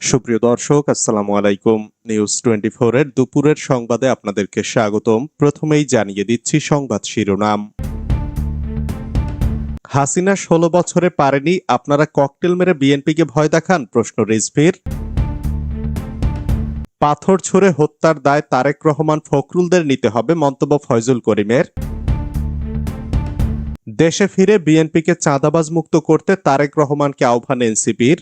সুপ্রিয় দর্শক, আসসালামু আলাইকুম। নিউজ টোয়েন্টি এর দুপুরের সংবাদে আপনাদেরকে স্বাগতম। প্রথমেই জানিয়ে দিচ্ছি সংবাদ শিরোনাম। হাসিনা ষোলো বছরে পারেনি, আপনারা ককটেল মেরে বিএনপিকে ভয় দেখান? প্রশ্ন রিজভির। পাথর ছুঁড়ে হত্যার দায় তারেক রহমান ফখরুলদের নিতে হবে মন্তব্য ফয়জুল করিমের। দেশে ফিরে বিএনপিকে চাঁদাবাজ মুক্ত করতে তারেক রহমানকে আহ্বান এনসিপির।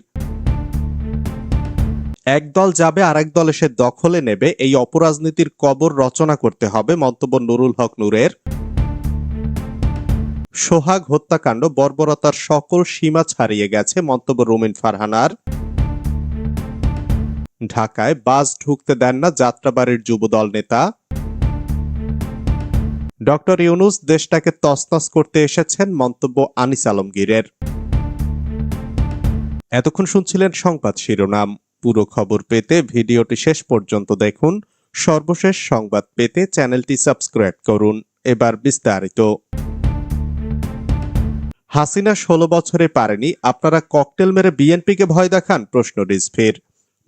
এক দল যাবে, আরেক দল এসে দখলে নেবে। এই অপরাজনীতির কবর রচনা করতে হবে মন্তব্য নুরুল হক নূরের। সোহাগ হত্যাকাণ্ড, বর্বরতার সকল সীমা ছাড়িয়ে গেছে মন্তব্য রুমিন ফারহানার। ঢাকায় বাস ঢুকতে দেন না যাত্রাবাড়ির যুবদল নেতা। ডক্টর ইউনুস দেশটাকে তসতস করতে এসেছেন মন্তব্য আনিস আলমগীরের। এতক্ষণ শুনছিলেন সংবাদ শিরোনাম। পুরো খবর পেতে ভিডিওটি শেষ পর্যন্ত দেখুন। সর্বশেষ সংবাদ পেতে চ্যানেলটি সাবস্ক্রাইব করুন। এবার বিস্তারিত। হাসিনা ষোলো বছরে পারেনি। আপনারা ককটেল মেরে বিএনপিকে ভয় দেখান? প্রশ্ন রিজভির।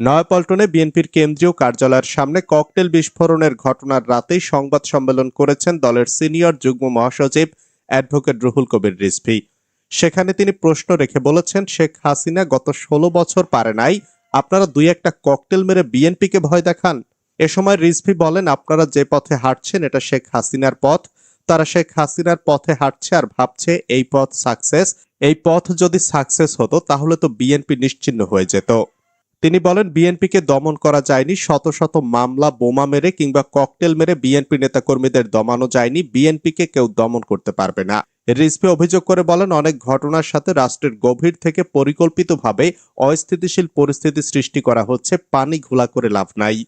নয়াপল্টনে বিএনপির কেন্দ্রীয় কার্যালয়ের সামনে ককটেল বিস্ফোরণের ঘটনার রাতেই সংবাদ সম্মেলন করেছেন দলের সিনিয়র যুগ্ম মহাসচিব অ্যাডভোকেট রুহুল কবির রিজভি। সেখানে তিনি প্রশ্ন রেখে বলেছেন, শেখ হাসিনা গত ষোলো বছর পারে নাই। আপনারা দুই একটা ককটেল মেরে বিএনপিকে ভয় দেখান। এ সময় রিজভি বলেন, আপনারা যে পথে হাঁটছেন, এটা শেখ হাসিনার পথ। তারা শেখ হাসিনার পথে হাঁটছে আর ভাবছে এই পথ সাকসেস। এই পথ যদি সাকসেস হতো, তাহলে তো বিএনপি নিশ্চিন্ন হয়ে যেত। তিনি বলেন বিএনপিকে দমন করা যায়নি। শত শত মামলা, বোমা মেরে কিংবা ককটেল মেরে বিএনপি নেতাকর্মীদের দমানো যায়নি। বিএনপিকে কেউ দমন করতে পারবে না। রিজভি অভিযোগ করে বলেন, অনেক ঘটনার সাথে রাষ্ট্রের গভীর থেকে পরিকল্পিতভাবে অস্থিতিশীল পরিস্থিতি সৃষ্টি করা হচ্ছে, পানি ঘোলা করে লাভ নাই।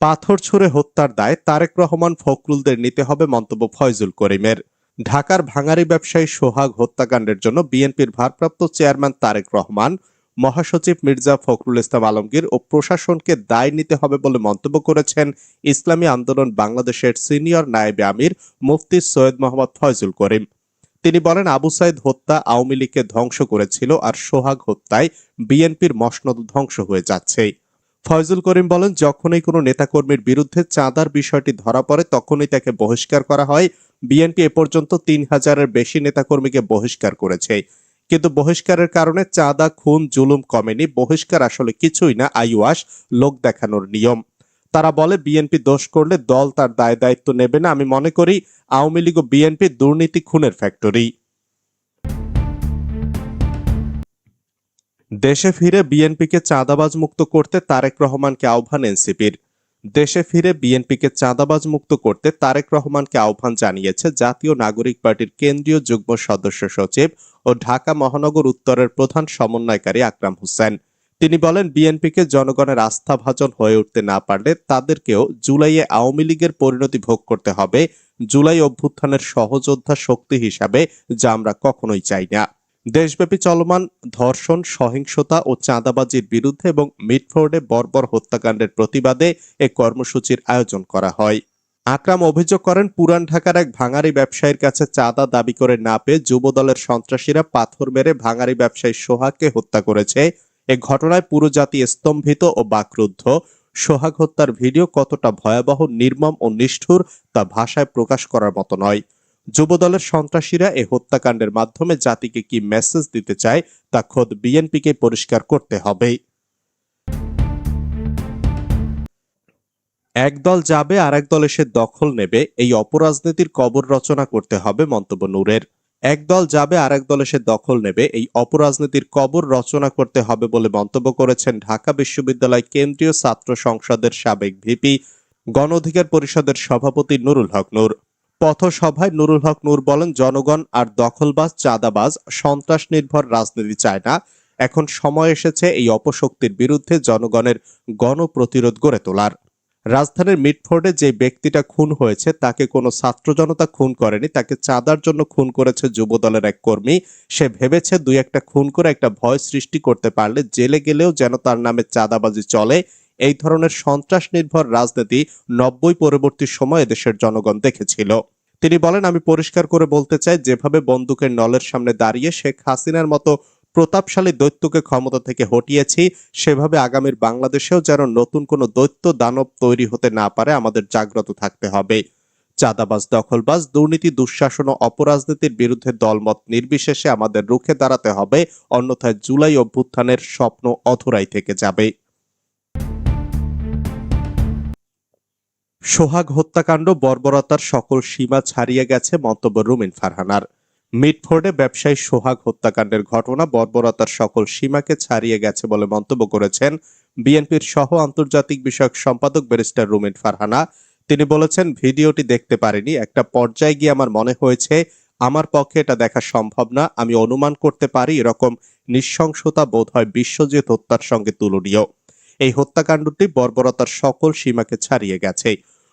পাথর ছুঁড়ে হত্যার দায় তারেক রহমান ফখরুলদের নিতে হবে মন্তব্য ফয়জুল করিমের। ঢাকার ভাঙারি ব্যবসায়ী সোহাগ হত্যাকাণ্ডের জন্য বিএনপির ভারপ্রাপ্ত চেয়ারম্যান তারেক রহমান মহাসচিব মির্জা ফখরুল ইসলাম আলমগীর ও প্রশাসনকে দায় নিতে হবে বলে মন্তব্য করেছেন ইসলামী আন্দোলন বাংলাদেশের সিনিয়র নায়েবে আমির মুফতি সৈয়দ মোহাম্মদ ফয়জুল করিম। তিনি বলেন, আবু সাইদ হত্যা আওয়ামী লীগকে ধ্বংস করেছিল আর সোহাগ হত্যায় বিএনপির মসনদ ধ্বংস হয়ে যাচ্ছে। ফয়জুল করিম বলেন, যখনই কোনো নেতাকর্মীর বিরুদ্ধে চাঁদার বিষয়টি ধরা পড়ে, তখনই তাকে বহিষ্কার করা হয়। বিএনপি এ পর্যন্ত তিন হাজারের বেশি নেতাকর্মীকে বহিষ্কার করেছে। কিন্তু বহিষ্কারের কারণে চাঁদা, খুন, জুলুম কমেনি। বহিষ্কার আসলে কিছুই না, আইওয়াস, লোক দেখানোর নিয়ম। তারা বলে, বিএনপি দোষ করলে দল তার দায় দায়িত্ব নেবে না। আমি মনে করি, আওয়ামী লীগ ও বিএনপি দুর্নীতি খুনের ফ্যাক্টরি। দেশে ফিরে বিএনপিকে চাঁদাবাজ মুক্ত করতে তারেক রহমানকে আহ্বান এনসিপির। দেশে ফিরে বিএনপিকে চাঁদাবাজ মুক্ত করতে তারেক রহমানকে আহ্বান জানিয়েছে জাতীয় নাগরিক পার্টির কেন্দ্রীয় যুগ্ম সদস্য সচিব ও ঢাকা মহানগর উত্তরের প্রধান সমন্বয়কারী আকরাম হোসেন। তিনি বলেন, বিএনপিকে জনগণের আস্থাভাজন হয়ে উঠতে না পারলে তাদেরকেও জুলাইয়ে আওয়ামী লীগের পরিণতি ভোগ করতে হবে। জুলাই অভ্যুত্থানের সহযোদ্ধা শক্তি হিসাবে যা আমরা কখনোই চাই না। দেশব্যাপী চলমান ধর্ষণ, সহিংসতা ও চাঁদাবাজির বিরুদ্ধে এবং মিটফোর্ডে বর্বর হত্যাকাণ্ডের প্রতিবাদে এ কর্মসূচির আয়োজন করা হয়। আকরাম অভিযোগ করেন, পুরান ঢাকার এক ভাঙারি ব্যবসায়ীর কাছে চাঁদা দাবি করে না পেয়ে যুবদলের সন্ত্রাসীরা পাথর মেরে ভাঙারি ব্যবসায়ী সোহাগকে হত্যা করেছে। এ ঘটনায় পুরো জাতি স্তম্ভিত ও বাকরুদ্ধ। সোহাগ হত্যার ভিডিও কতটা ভয়াবহ, নির্মম ও নিষ্ঠুর তা ভাষায় প্রকাশ করার মতো নয়। যুবদলের সন্ত্রাসীরা এ হত্যাকাণ্ডের মাধ্যমে জাতিকে কি মেসেজ দিতে চায়, তা খোদ বিএনপিকে পরিষ্কার করতে হবে। এক দল যাবে আর এক দল এসে দখল নেবে, এই অপরাজনীতির কবর রচনা করতে হবে মন্তব্য নূরের। এক দল যাবে আর এক দল এসে দখল নেবে, এই অপরাজনীতির কবর রচনা করতে হবে বলে মন্তব্য করেছেন ঢাকা বিশ্ববিদ্যালয় কেন্দ্রীয় ছাত্র সংসদের সাবেক ভিপি, গণ অধিকার পরিষদের সভাপতি নুরুল হক নূর। পথসভায় নুরুল হক নূর বলেন, জনগণ আর দখলবাজ, চাঁদাবাজ সন্ত্রাস নির্ভর রাজনীতি চায় না। এখন সময় এসেছে এই অপশক্তির বিরুদ্ধে জনগণের গণপ্রতিরোধ গড়ে তোলার। রাজধানীর মিটফোর্ডে যে ব্যক্তিটা খুন হয়েছে, তাকে কোনো ছাত্র জনতা খুন করেনি, তাকে চাঁদার জন্য খুন করেছে যুবদলের এক কর্মী। সে ভেবেছে দুই একটা খুন করে একটা ভয় সৃষ্টি করতে পারলে জেলে গেলেও যেন তার নামে চাঁদাবাজি চলে। এই ধরনের সন্ত্রাস নির্ভর রাজনীতি নব্বই পরবর্তী সময়ে দেশের জনগণ দেখেছিল। তিনি বলেন, আমি পরিষ্কার করে বলতে চাই, যেভাবে বন্দুকের নলের সামনে দাঁড়িয়ে শেখ হাসিনার মতো প্রতাপশালী দৈত্যকে ক্ষমতা থেকে হটিয়েছি, সেভাবে আগামীর বাংলাদেশেও যেন নতুন কোনো দৈত্য দানব তৈরি হতে না পারে, আমাদের জাগ্রত থাকতে হবে। চাঁদাবাজ, দখলবাজ, দুর্নীতি, দুঃশাসন ও অপরাজনীতির বিরুদ্ধে দলমত নির্বিশেষে আমাদের রুখে দাঁড়াতে হবে, অন্যথায় জুলাই অভ্যুত্থানের স্বপ্ন অধরাই থেকে যাবে। সোহাগ হত্যাকাণ্ড, বর্বরতার সকল সীমা ছাড়িয়ে গেছে মন্তব্য রুমিন ফারহানার। মিটফোর্ডে ব্যবসায়ী সোহাগ হত্যাকাণ্ডের ঘটনা, বর্বরতার সকল সীমাকে ছাড়িয়ে গেছে বলে মন্তব্য করেছেন বিএনপির সহ আন্তর্জাতিক বিষয়ক সম্পাদক ব্যারিস্টার রুমিন ফারহানা। তিনি বলেছেন, ভিডিওটি দেখতে পারিনি। একটা পর্যায়ে গিয়ে আমার মনে হয়েছে, আমার পক্ষে এটা দেখা সম্ভব না। আমি অনুমান করতে পারি এরকম নৃশংসতা বোধ হয় বিশ্বজিৎ হত্যার সঙ্গে তুলনীয়। এই হত্যাকাণ্ডটি বর্বরতার সকল সীমাকে ছাড়িয়ে গেছে।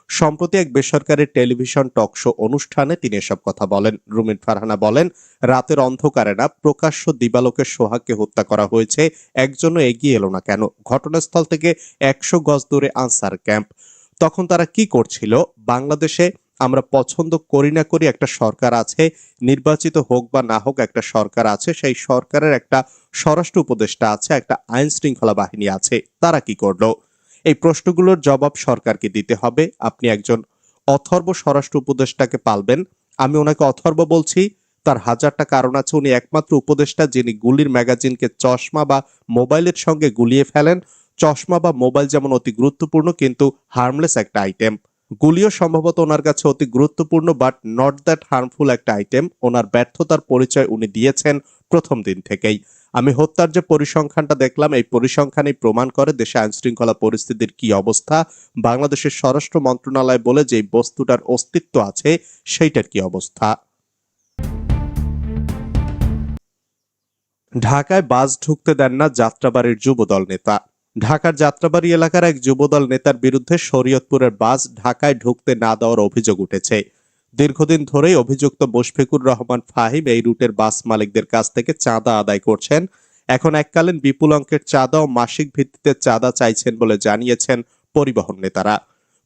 সম্প্রতি এক বেসরকারি টেলিভিশন টক শো অনুষ্ঠানে তিনি এসব কথা বলেন। রুমিন ফারহানা বলেন, রাতের অন্ধকারে না, প্রকাশ্য দিবালোকে সোহাগকে হত্যা করা হয়েছে, একজনও এগিয়ে এলো না কেন? ঘটনাস্থল থেকে একশো গজ দূরে আনসার ক্যাম্প। তখন তারা কি করছিল? বাংলাদেশে আমরা পছন্দ করি না করি একটা সরকার আছে, নির্বাচিত হোক বা না হোক একটা সরকার আছে, সেই সরকারের একটা স্বরাষ্ট্র উপদেষ্টা আছে, একটা আইন শৃঙ্খলা বাহিনী আছে, তারা কি করল? এই প্রশ্নগুলোর জবাব সরকারকে দিতে হবে। আপনি একজন অথর্ব স্বরাষ্ট্র উপদেষ্টাকে পালবেন। আমি ওনাকে অথর্ব বলছি। তার হাজারটা কারণ আছে। উনি একমাত্র উপদেষ্টা যিনি গুলির ম্যাগাজিনকে চশমা বা মোবাইলের সঙ্গে গুলিয়ে ফেলেন। চশমা বা মোবাইল যেমন অতি গুরুত্বপূর্ণ, কিন্তু হার্মলেস একটা আইটেম। গুলিও সম্ভবত ওনার কাছে অতি গুরুত্বপূর্ণ, বাট নট দ্যাট হার্মফুল একটা আইটেম। ওনার ব্যর্থতার পরিচয় উনি দিয়েছেন প্রথম দিন থেকেই। আমি হত্যার যে পরিসংখ্যানটা দেখলাম, এই পরিসংখ্যানই প্রমাণ করে দেশে আইন শৃঙ্খলা পরিস্থিতির কি অবস্থা। বাংলাদেশের স্বরাষ্ট্র মন্ত্রণালয় বলে যে বস্তুটার অস্তিত্ব আছে, সেইটার কি অবস্থা? ঢাকায় বাস ঢুকতে দেন না যাত্রাবাড়ির যুবদল নেতা। ঢাকার যাত্রাবাড়ি এলাকার এক যুবদল নেতার বিরুদ্ধে শরীয়তপুরের বাস ঢাকায় ঢুকতে না দেওয়ার অভিযোগ উঠেছে। দীর্ঘদিন ধরেই অভিযুক্ত মুশফিকুর রহমান ফাহিম এই রুটের বাস মালিকদের কাছ থেকে চাঁদা আদায় করছেন। এখন এককালীন বিপুল অঙ্কের চাঁদা ও মাসিক ভিত্তিতে চাঁদা চাইছেন বলে জানিয়েছেন পরিবহন নেতারা।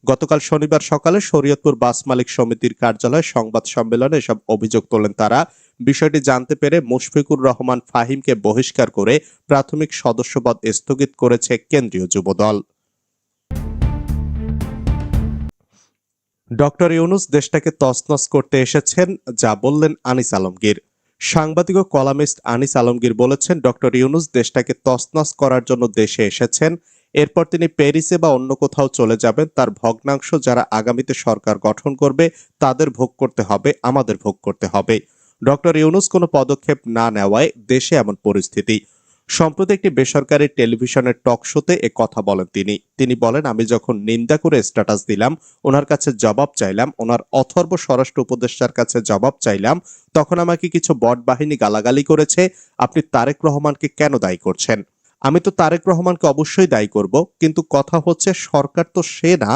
গতকাল শনিবার সকালে শরীয়তপুর বাস মালিক সমিতির কার্যালয়ে সংবাদ সম্মেলনে এসব অভিযোগ তোলেন তারা। বিষয়টি জানতে পেরে মুশফিকুর রহমান ফাহিমকে বহিষ্কার করে প্রাথমিক সদস্যপদ স্থগিত করেছে কেন্দ্রীয় যুবদল। ডক্টর ইউনুস দেশটাকে তছনছ করতে এসেছেন, যা বললেন আনিস আলমগীর। সাংবাদিক ও কলামিস্ট আনিস আলমগীর বলেছেন, ডক্টর ইউনুস দেশটাকে তছনছ করার জন্য দেশে এসেছেন। এরপর তিনি প্যারিসে বা অন্য কোথাও চলে যাবেন। তার ভগ্নাংশ যারা আগামীতে সরকার গঠন করবে, তাদের ভোগ করতে হবে, আমাদের ভোগ করতে হবে। ডক্টর ইউনুস কোনো পদক্ষেপ না নেওয়ায় দেশে এমন পরিস্থিতি। সম্প্রতি একটি বেসরকারি টেলিভিশনের টক শোতে এ কথা বলেন তিনি। তিনি বলেন, আমি যখন নিন্দা করে স্ট্যাটাস দিলাম, ওনার কাছে জবাব চাইলাম, ওনার অথর্ব স্বরাষ্ট্র উপদেষ্টার কাছে জবাব চাইলাম, তখন আমাকে কিছু বট বাহিনী গালাগালি করেছে, আপনি তারেক রহমানকে কেন দায়ী করছেন? আমি তো তারেক রহমানকে অবশ্যই দায়ী করব, কিন্তু কথা হচ্ছে সরকার তো সে না,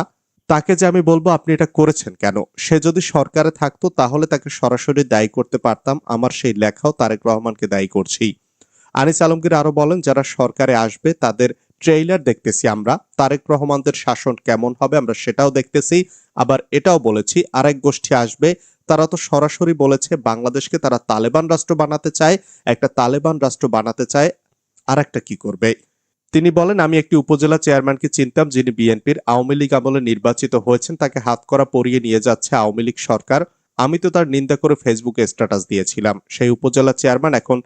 তাকে যে আমি বলব আপনি এটা করেছেন কেন? সে যদি সরকারে থাকতো, তাহলে তাকে সরাসরি দায়ী করতে পারতাম, আমার সেই লেখাও তারেক রহমানকে দায়ী করছি। আনিস আলমগীর আরও বলেন, যারা সরকারে আসবে, তাদের ট্রেইলার দেখতেছি আমরা। তারেক রহমানদের শাসন কেমন হবে আমরা সেটাও দেখতেছি। আবার এটাও বলেছি, আরেক গোষ্ঠী আসবে। তারা তো সরাসরি বলেছে বাংলাদেশকে তারা তালেবান রাষ্ট্র বানাতে চায়। একটা তালেবান রাষ্ট্র বানাতে চায় আর একটা কি করবে? তিনি বলেন, আমি একটি উপজেলা চেয়ারম্যানকে চিনতাম যিনি বিএনপির আওয়ামী লীগ আমলে নির্বাচিত হয়েছেন, তাকে হাতকড়া পরিয়ে নিয়ে যাচ্ছে আওয়ামী লীগ সরকার। আমি তো তার নিন্দা করে ফেসবুকে স্ট্যাটাস দিয়েছিলাম। সেই উপজেলা চেয়ারম্যান এখন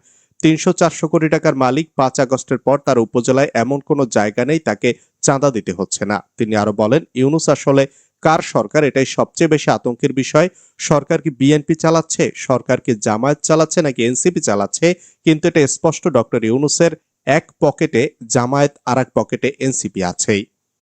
তিনশো চারশো কোটি টাকার মালিক পাঁচ আগস্টের পর তার উপজেলায় এমন কোনো জায়গা নেই, তাকে চাঁদা দিতে হচ্ছে না। তিনি আরও বলেন, ইউনুস আসলে কার সরকার? এটাই সবচেয়ে বেশি আতঙ্কের বিষয়। সরকার কি বিএনপি চালাচ্ছে? সরকার কি জামায়াত চালাচ্ছে নাকি এনসিপি চালাচ্ছে? কিন্তু এটা স্পষ্ট, ডক্টর ইউনুসের এক পকেটে, জামায়াত আর এক পকেটে এনসিপি আছেই।